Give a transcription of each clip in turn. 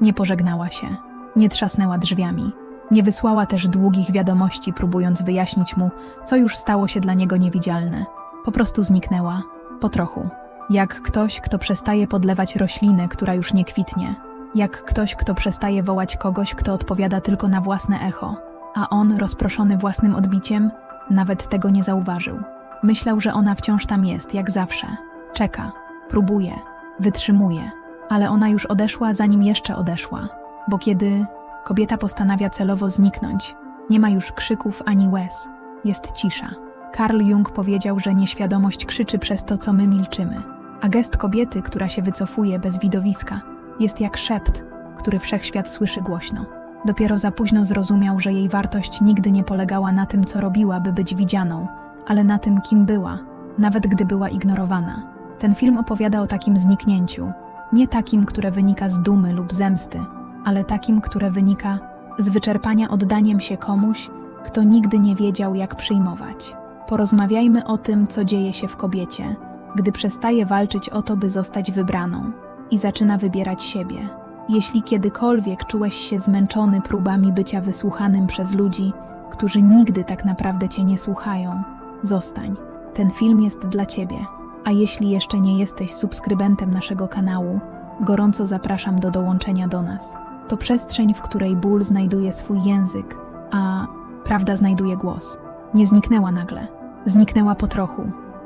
Nie pożegnała się, nie trzasnęła drzwiami, nie wysłała też długich wiadomości, próbując wyjaśnić mu, co już stało się dla niego niewidzialne. Po prostu zniknęła, po trochu. Jak ktoś, kto przestaje podlewać roślinę, która już nie kwitnie. Jak ktoś, kto przestaje wołać kogoś, kto odpowiada tylko na własne echo. A on, rozproszony własnym odbiciem, nawet tego nie zauważył. Myślał, że ona wciąż tam jest, jak zawsze. Czeka, próbuje, wytrzymuje, ale ona już odeszła, zanim jeszcze odeszła. Bo kiedy kobieta postanawia celowo zniknąć, nie ma już krzyków ani łez, jest cisza. Karl Jung powiedział, że nieświadomość krzyczy przez to, co my milczymy, a gest kobiety, która się wycofuje bez widowiska, jest jak szept, który wszechświat słyszy głośno. Dopiero za późno zrozumiał, że jej wartość nigdy nie polegała na tym, co robiła, by być widzianą, ale na tym, kim była, nawet gdy była ignorowana. Ten film opowiada o takim zniknięciu, nie takim, które wynika z dumy lub zemsty, ale takim, które wynika z wyczerpania oddaniem się komuś, kto nigdy nie wiedział, jak przyjmować. Porozmawiajmy o tym, co dzieje się w kobiecie, gdy przestaje walczyć o to, by zostać wybraną i zaczyna wybierać siebie. Jeśli kiedykolwiek czułeś się zmęczony próbami bycia wysłuchanym przez ludzi, którzy nigdy tak naprawdę cię nie słuchają, zostań. Ten film jest dla ciebie. A jeśli jeszcze nie jesteś subskrybentem naszego kanału, gorąco zapraszam do dołączenia do nas. To przestrzeń, w której ból znajduje swój język, a prawda znajduje głos. Nie zniknęła nagle. Zniknęła po trochu,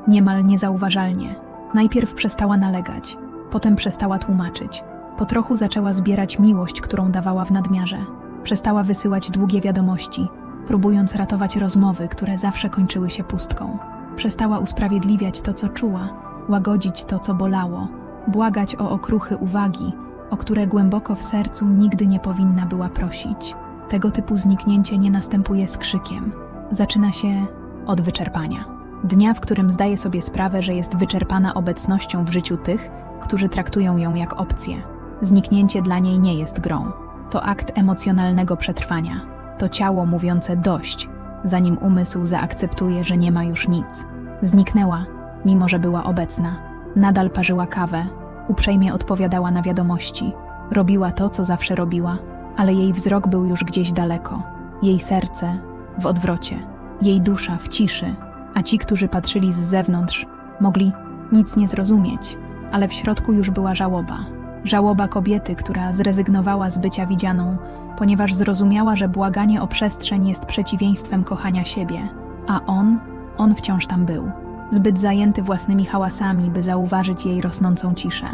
niemal niezauważalnie. Najpierw przestała nalegać, potem przestała tłumaczyć. Po trochu zaczęła zbierać miłość, którą dawała w nadmiarze. Przestała wysyłać długie wiadomości, próbując ratować rozmowy, które zawsze kończyły się pustką. Przestała usprawiedliwiać to, co czuła, łagodzić to, co bolało, błagać o okruchy uwagi, o które głęboko w sercu nigdy nie powinna była prosić. Tego typu zniknięcie nie następuje z krzykiem. Zaczyna się od wyczerpania. Dnia, w którym zdaje sobie sprawę, że jest wyczerpana obecnością w życiu tych, którzy traktują ją jak opcję. Zniknięcie dla niej nie jest grą. To akt emocjonalnego przetrwania. To ciało mówiące dość, zanim umysł zaakceptuje, że nie ma już nic. Zniknęła, mimo że była obecna. Nadal parzyła kawę, uprzejmie odpowiadała na wiadomości. Robiła to, co zawsze robiła, ale jej wzrok był już gdzieś daleko. Jej serce w odwrocie, jej dusza w ciszy, a ci, którzy patrzyli z zewnątrz, mogli nic nie zrozumieć, ale w środku już była żałoba. Żałoba kobiety, która zrezygnowała z bycia widzianą, ponieważ zrozumiała, że błaganie o przestrzeń jest przeciwieństwem kochania siebie, a on, on wciąż tam był, zbyt zajęty własnymi hałasami, by zauważyć jej rosnącą ciszę.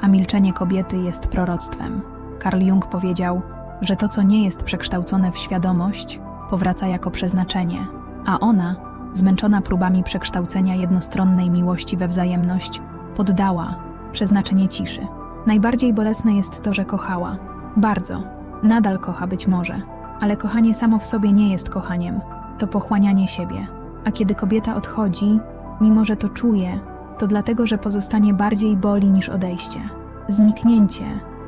A milczenie kobiety jest proroctwem. Karl Jung powiedział, że to, co nie jest przekształcone w świadomość, powraca jako przeznaczenie, a ona, zmęczona próbami przekształcenia jednostronnej miłości we wzajemność, poddała przeznaczenie ciszy. Najbardziej bolesne jest to, że kochała. Bardzo. Nadal kocha być może, ale kochanie samo w sobie nie jest kochaniem. To pochłanianie siebie. A kiedy kobieta odchodzi, mimo że to czuje, to dlatego, że pozostanie bardziej boli niż odejście. Zniknięcie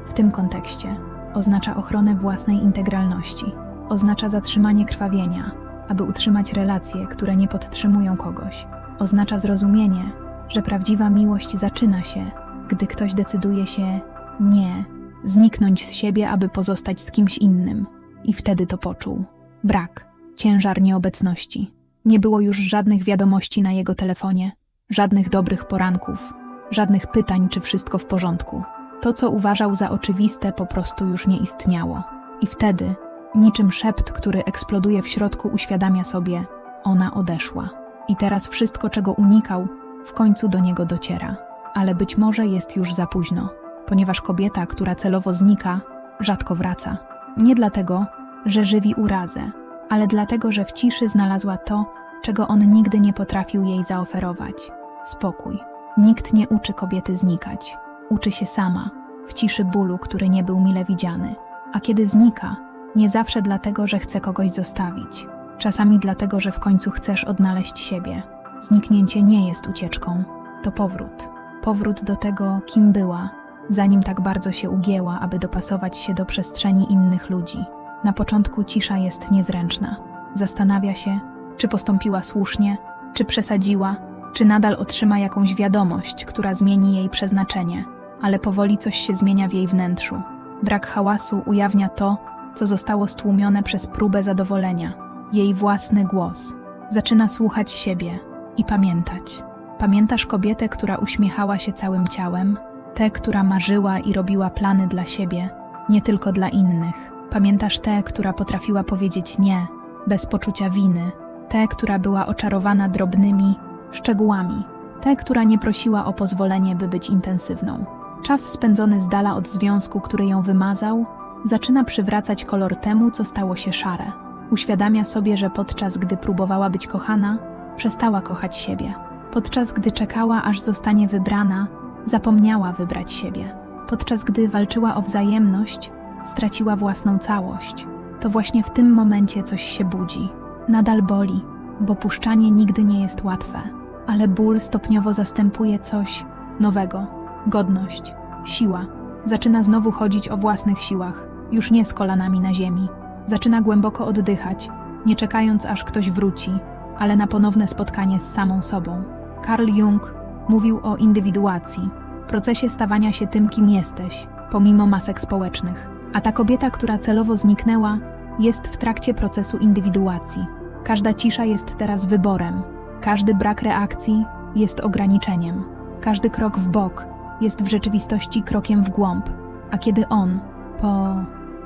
w tym kontekście oznacza ochronę własnej integralności, oznacza zatrzymanie krwawienia, aby utrzymać relacje, które nie podtrzymują kogoś. Oznacza zrozumienie, że prawdziwa miłość zaczyna się, gdy ktoś decyduje się nie, zniknąć z siebie, aby pozostać z kimś innym. I wtedy to poczuł. Brak, ciężar nieobecności. Nie było już żadnych wiadomości na jego telefonie, żadnych dobrych poranków, żadnych pytań, czy wszystko w porządku. To, co uważał za oczywiste, po prostu już nie istniało. I wtedy, niczym szept, który eksploduje w środku, uświadamia sobie, ona odeszła. I teraz wszystko, czego unikał, w końcu do niego dociera. Ale być może jest już za późno, ponieważ kobieta, która celowo znika, rzadko wraca. Nie dlatego, że żywi urazę, ale dlatego, że w ciszy znalazła to, czego on nigdy nie potrafił jej zaoferować spokój. Nikt nie uczy kobiety znikać. Uczy się sama, w ciszy bólu, który nie był mile widziany. A kiedy znika, nie zawsze dlatego, że chce kogoś zostawić. Czasami dlatego, że w końcu chcesz odnaleźć siebie. Zniknięcie nie jest ucieczką, to powrót. Powrót do tego, kim była, zanim tak bardzo się ugięła, aby dopasować się do przestrzeni innych ludzi. Na początku cisza jest niezręczna. Zastanawia się, czy postąpiła słusznie, czy przesadziła, czy nadal otrzyma jakąś wiadomość, która zmieni jej przeznaczenie, ale powoli coś się zmienia w jej wnętrzu. Brak hałasu ujawnia to, co zostało stłumione przez próbę zadowolenia jej własny głos. Zaczyna słuchać siebie i pamiętać. Pamiętasz kobietę, która uśmiechała się całym ciałem? Tę, która marzyła i robiła plany dla siebie, nie tylko dla innych. Pamiętasz tę, która potrafiła powiedzieć nie, bez poczucia winy. Tę, która była oczarowana drobnymi szczegółami. Tę, która nie prosiła o pozwolenie, by być intensywną. Czas spędzony z dala od związku, który ją wymazał, zaczyna przywracać kolor temu, co stało się szare. Uświadamia sobie, że podczas gdy próbowała być kochana, przestała kochać siebie. Podczas gdy czekała, aż zostanie wybrana, zapomniała wybrać siebie. Podczas gdy walczyła o wzajemność, straciła własną całość. To właśnie w tym momencie coś się budzi. Nadal boli, bo puszczanie nigdy nie jest łatwe, ale ból stopniowo zastępuje coś nowego godność, siła. Zaczyna znowu chodzić o własnych siłach, już nie z kolanami na ziemi. Zaczyna głęboko oddychać, nie czekając aż ktoś wróci, ale na ponowne spotkanie z samą sobą. Carl Jung mówił o indywiduacji, procesie stawania się tym, kim jesteś, pomimo masek społecznych. A ta kobieta, która celowo zniknęła, jest w trakcie procesu indywiduacji. Każda cisza jest teraz wyborem, każdy brak reakcji jest ograniczeniem, każdy krok w bok jest w rzeczywistości krokiem w głąb, a kiedy on, po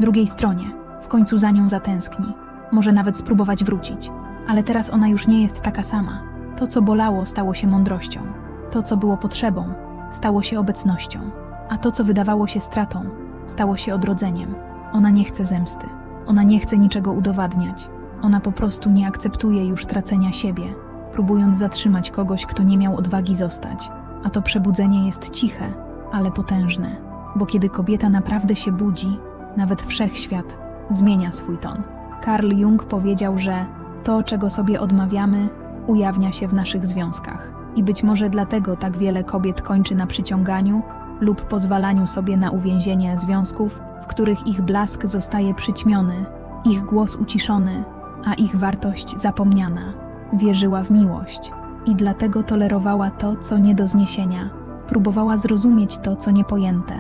drugiej stronie, w końcu za nią zatęskni, może nawet spróbować wrócić, ale teraz ona już nie jest taka sama. To, co bolało, stało się mądrością, to, co było potrzebą, stało się obecnością, a to, co wydawało się stratą, stało się odrodzeniem. Ona nie chce zemsty, ona nie chce niczego udowadniać, ona po prostu nie akceptuje już tracenia siebie, próbując zatrzymać kogoś, kto nie miał odwagi zostać. A to przebudzenie jest ciche, ale potężne, bo kiedy kobieta naprawdę się budzi, nawet wszechświat zmienia swój ton. Carl Jung powiedział, że to, czego sobie odmawiamy, ujawnia się w naszych związkach. I być może dlatego tak wiele kobiet kończy na przyciąganiu lub pozwalaniu sobie na uwięzienie związków, w których ich blask zostaje przyćmiony, ich głos uciszony, a ich wartość zapomniana. Wierzyła w miłość i dlatego tolerowała to, co nie do zniesienia. Próbowała zrozumieć to, co niepojęte.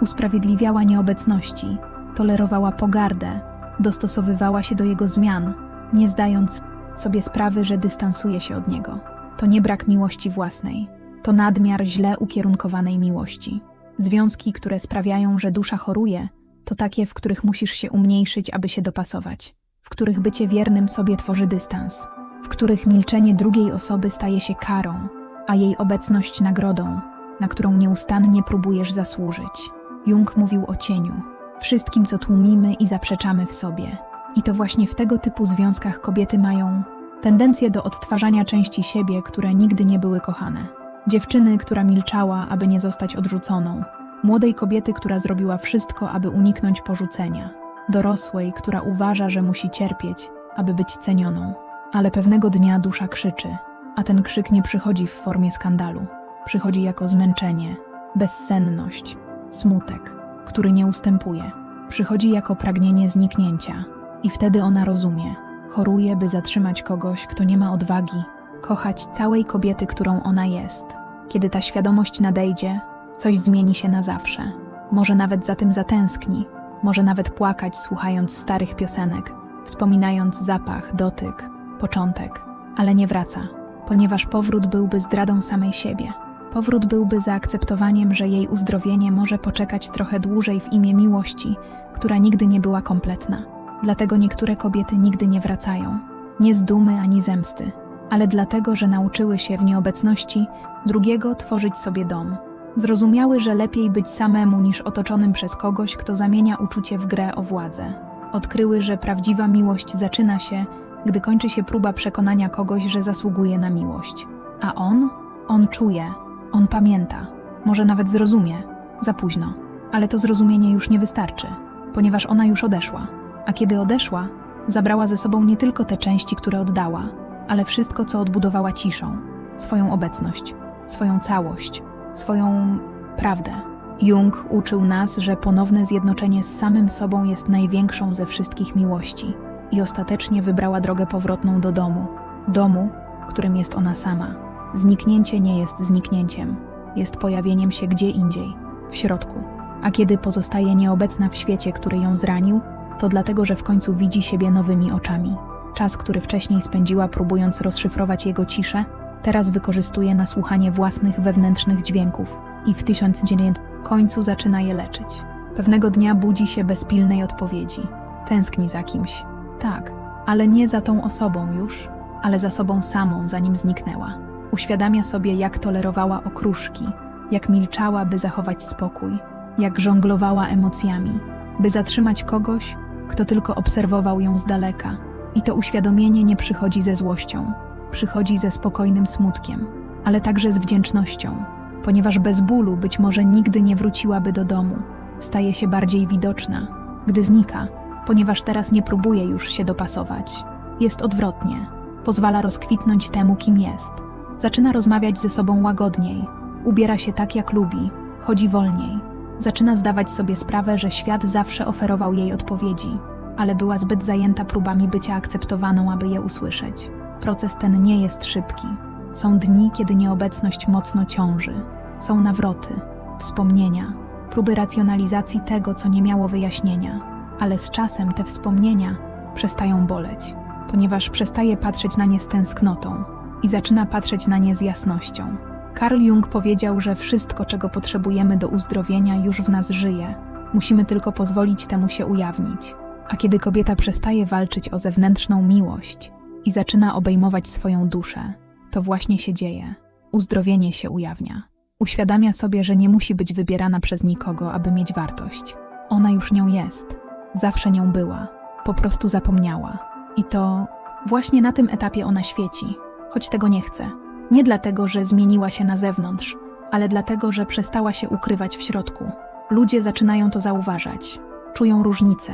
Usprawiedliwiała nieobecności, tolerowała pogardę, dostosowywała się do jego zmian, nie zdając sobie sprawy, że dystansuje się od niego. To nie brak miłości własnej, to nadmiar źle ukierunkowanej miłości. Związki, które sprawiają, że dusza choruje, to takie, w których musisz się umniejszyć, aby się dopasować, w których bycie wiernym sobie tworzy dystans, w których milczenie drugiej osoby staje się karą, a jej obecność nagrodą, na którą nieustannie próbujesz zasłużyć. Jung mówił o cieniu, wszystkim, co tłumimy i zaprzeczamy w sobie. I to właśnie w tego typu związkach kobiety mają tendencję do odtwarzania części siebie, które nigdy nie były kochane. Dziewczyny, która milczała, aby nie zostać odrzuconą. Młodej kobiety, która zrobiła wszystko, aby uniknąć porzucenia. Dorosłej, która uważa, że musi cierpieć, aby być cenioną. Ale pewnego dnia dusza krzyczy, a ten krzyk nie przychodzi w formie skandalu. Przychodzi jako zmęczenie, bezsenność, smutek, który nie ustępuje. Przychodzi jako pragnienie zniknięcia. I wtedy ona rozumie, choruje, by zatrzymać kogoś, kto nie ma odwagi, kochać całej kobiety, którą ona jest. Kiedy ta świadomość nadejdzie, coś zmieni się na zawsze. Może nawet za tym zatęskni, może nawet płakać, słuchając starych piosenek, wspominając zapach, dotyk, początek, ale nie wraca, ponieważ powrót byłby zdradą samej siebie. Powrót byłby zaakceptowaniem, że jej uzdrowienie może poczekać trochę dłużej w imię miłości, która nigdy nie była kompletna. Dlatego niektóre kobiety nigdy nie wracają, nie z dumy ani zemsty, ale dlatego, że nauczyły się w nieobecności drugiego tworzyć sobie dom. Zrozumiały, że lepiej być samemu niż otoczonym przez kogoś, kto zamienia uczucie w grę o władzę. Odkryły, że prawdziwa miłość zaczyna się, gdy kończy się próba przekonania kogoś, że zasługuje na miłość. A on? On czuje, on pamięta, może nawet zrozumie. Za późno. Ale to zrozumienie już nie wystarczy, ponieważ ona już odeszła. A kiedy odeszła, zabrała ze sobą nie tylko te części, które oddała, ale wszystko, co odbudowała ciszą swoją obecność, swoją całość, swoją prawdę. Jung uczył nas, że ponowne zjednoczenie z samym sobą jest największą ze wszystkich miłości i ostatecznie wybrała drogę powrotną do domu, domu, którym jest ona sama. Zniknięcie nie jest zniknięciem, jest pojawieniem się gdzie indziej, w środku. A kiedy pozostaje nieobecna w świecie, który ją zranił, to dlatego, że w końcu widzi siebie nowymi oczami. Czas, który wcześniej spędziła próbując rozszyfrować jego ciszę, teraz wykorzystuje na słuchanie własnych wewnętrznych dźwięków i w 1900 końcu zaczyna je leczyć. Pewnego dnia budzi się bez pilnej odpowiedzi. Tęskni za kimś. Tak, ale nie za tą osobą już, ale za sobą samą, zanim zniknęła. Uświadamia sobie, jak tolerowała okruszki, jak milczała, by zachować spokój, jak żonglowała emocjami, by zatrzymać kogoś, kto tylko obserwował ją z daleka. I to uświadomienie nie przychodzi ze złością, przychodzi ze spokojnym smutkiem, ale także z wdzięcznością, ponieważ bez bólu być może nigdy nie wróciłaby do domu. Staje się bardziej widoczna, gdy znika, ponieważ teraz nie próbuje już się dopasować. Jest odwrotnie, pozwala rozkwitnąć temu, kim jest. Zaczyna rozmawiać ze sobą łagodniej, ubiera się tak, jak lubi, chodzi wolniej. Zaczyna zdawać sobie sprawę, że świat zawsze oferował jej odpowiedzi, ale była zbyt zajęta próbami bycia akceptowaną, aby je usłyszeć. Proces ten nie jest szybki. Są dni, kiedy nieobecność mocno ciąży. Są nawroty, wspomnienia, próby racjonalizacji tego, co nie miało wyjaśnienia, ale z czasem te wspomnienia przestają boleć, ponieważ przestaje patrzeć na nie z tęsknotą i zaczyna patrzeć na nie z jasnością. Carl Jung powiedział, że wszystko, czego potrzebujemy do uzdrowienia, już w nas żyje. Musimy tylko pozwolić temu się ujawnić. A kiedy kobieta przestaje walczyć o zewnętrzną miłość i zaczyna obejmować swoją duszę, to właśnie się dzieje. Uzdrowienie się ujawnia. Uświadamia sobie, że nie musi być wybierana przez nikogo, aby mieć wartość. Ona już nią jest. Zawsze nią była. Po prostu zapomniała. I to właśnie na tym etapie ona świeci, choć tego nie chce. Nie dlatego, że zmieniła się na zewnątrz, ale dlatego, że przestała się ukrywać w środku. Ludzie zaczynają to zauważać, czują różnicę,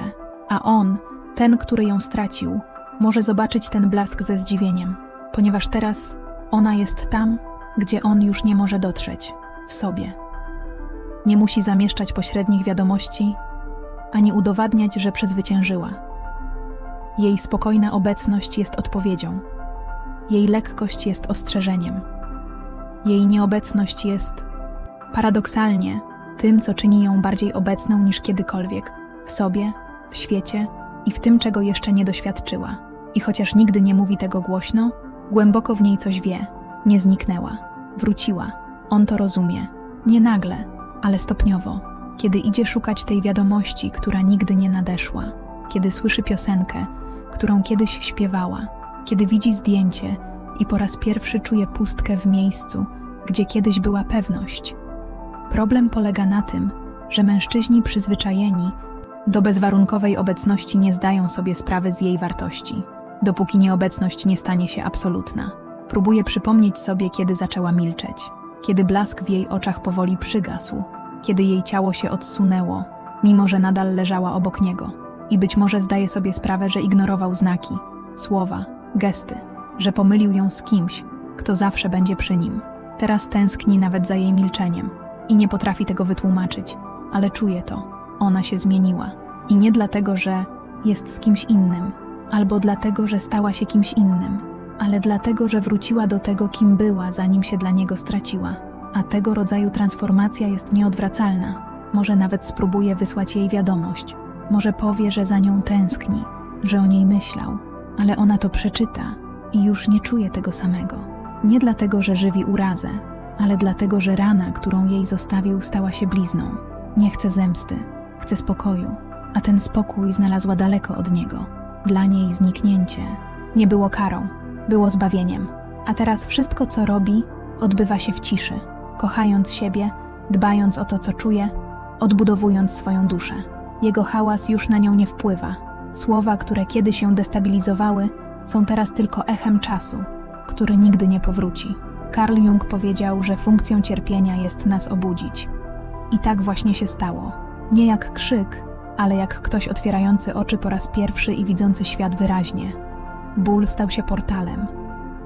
a on, ten, który ją stracił, może zobaczyć ten blask ze zdziwieniem, ponieważ teraz ona jest tam, gdzie on już nie może dotrzeć w sobie. Nie musi zamieszczać pośrednich wiadomości, ani udowadniać, że przezwyciężyła. Jej spokojna obecność jest odpowiedzią. Jej lekkość jest ostrzeżeniem. Jej nieobecność jest, paradoksalnie, tym, co czyni ją bardziej obecną niż kiedykolwiek w sobie, w świecie i w tym, czego jeszcze nie doświadczyła. I chociaż nigdy nie mówi tego głośno, głęboko w niej coś wie. Nie zniknęła, wróciła. On to rozumie. Nie nagle, ale stopniowo. Kiedy idzie szukać tej wiadomości, która nigdy nie nadeszła, kiedy słyszy piosenkę, którą kiedyś śpiewała, kiedy widzi zdjęcie i po raz pierwszy czuje pustkę w miejscu, gdzie kiedyś była pewność. Problem polega na tym, że mężczyźni przyzwyczajeni do bezwarunkowej obecności nie zdają sobie sprawy z jej wartości, dopóki nieobecność nie stanie się absolutna. Próbuje przypomnieć sobie, kiedy zaczęła milczeć, kiedy blask w jej oczach powoli przygasł, kiedy jej ciało się odsunęło, mimo że nadal leżała obok niego. I być może zdaje sobie sprawę, że ignorował znaki, słowa, gesty, że pomylił ją z kimś, kto zawsze będzie przy nim. Teraz tęskni nawet za jej milczeniem i nie potrafi tego wytłumaczyć, ale czuje to. Ona się zmieniła. I nie dlatego, że jest z kimś innym, albo dlatego, że stała się kimś innym, ale dlatego, że wróciła do tego, kim była, zanim się dla niego straciła. A tego rodzaju transformacja jest nieodwracalna. Może nawet spróbuje wysłać jej wiadomość. Może powie, że za nią tęskni, że o niej myślał, ale ona to przeczyta i już nie czuje tego samego. Nie dlatego, że żywi urazę, ale dlatego, że rana, którą jej zostawił, stała się blizną. Nie chce zemsty, chce spokoju, a ten spokój znalazła daleko od niego. Dla niej zniknięcie nie było karą, było zbawieniem. A teraz wszystko, co robi, odbywa się w ciszy, kochając siebie, dbając o to, co czuje, odbudowując swoją duszę. Jego hałas już na nią nie wpływa. Słowa, które kiedyś ją destabilizowały, są teraz tylko echem czasu, który nigdy nie powróci. Carl Jung powiedział, że funkcją cierpienia jest nas obudzić. I tak właśnie się stało. Nie jak krzyk, ale jak ktoś otwierający oczy po raz pierwszy i widzący świat wyraźnie. Ból stał się portalem.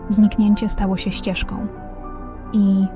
Zniknięcie stało się ścieżką. I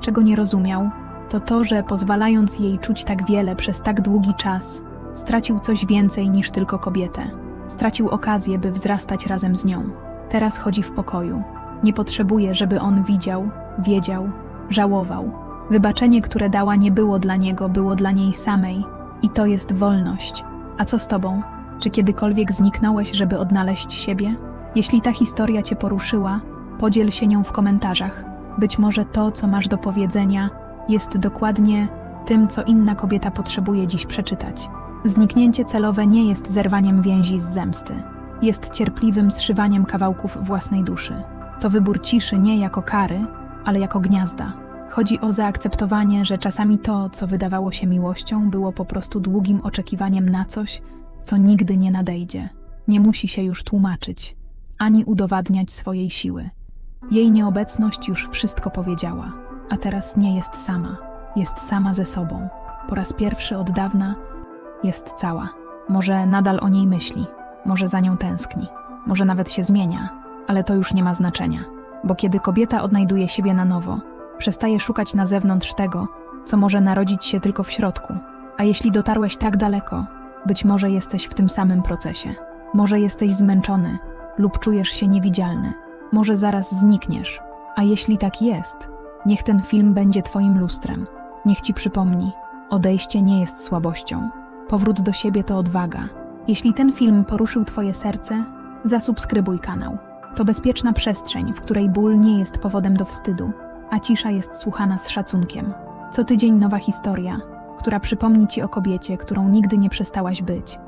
czego nie rozumiał, to to, że pozwalając jej czuć tak wiele przez tak długi czas, stracił coś więcej niż tylko kobietę. Stracił okazję, by wzrastać razem z nią. Teraz chodzi w pokoju. Nie potrzebuje, żeby on widział, wiedział, żałował. Wybaczenie, które dała, nie było dla niego, było dla niej samej. I to jest wolność. A co z tobą? Czy kiedykolwiek zniknąłeś, żeby odnaleźć siebie? Jeśli ta historia cię poruszyła, podziel się nią w komentarzach. Być może to, co masz do powiedzenia, jest dokładnie tym, co inna kobieta potrzebuje dziś przeczytać. Zniknięcie celowe nie jest zerwaniem więzi z zemsty. Jest cierpliwym zszywaniem kawałków własnej duszy. To wybór ciszy nie jako kary, ale jako gniazda. Chodzi o zaakceptowanie, że czasami to, co wydawało się miłością, było po prostu długim oczekiwaniem na coś, co nigdy nie nadejdzie. Nie musi się już tłumaczyć, ani udowadniać swojej siły. Jej nieobecność już wszystko powiedziała, a teraz nie jest sama. Jest sama ze sobą. Po raz pierwszy od dawna jest cała. Może nadal o niej myśli, może za nią tęskni, może nawet się zmienia, ale to już nie ma znaczenia, bo kiedy kobieta odnajduje siebie na nowo, przestaje szukać na zewnątrz tego, co może narodzić się tylko w środku. A jeśli dotarłeś tak daleko, być może jesteś w tym samym procesie. Może jesteś zmęczony lub czujesz się niewidzialny. Może zaraz znikniesz. A jeśli tak jest, niech ten film będzie Twoim lustrem. Niech Ci przypomni: odejście nie jest słabością. Powrót do siebie to odwaga. Jeśli ten film poruszył Twoje serce, zasubskrybuj kanał. To bezpieczna przestrzeń, w której ból nie jest powodem do wstydu, a cisza jest słuchana z szacunkiem. Co tydzień nowa historia, która przypomni Ci o kobiecie, którą nigdy nie przestałaś być.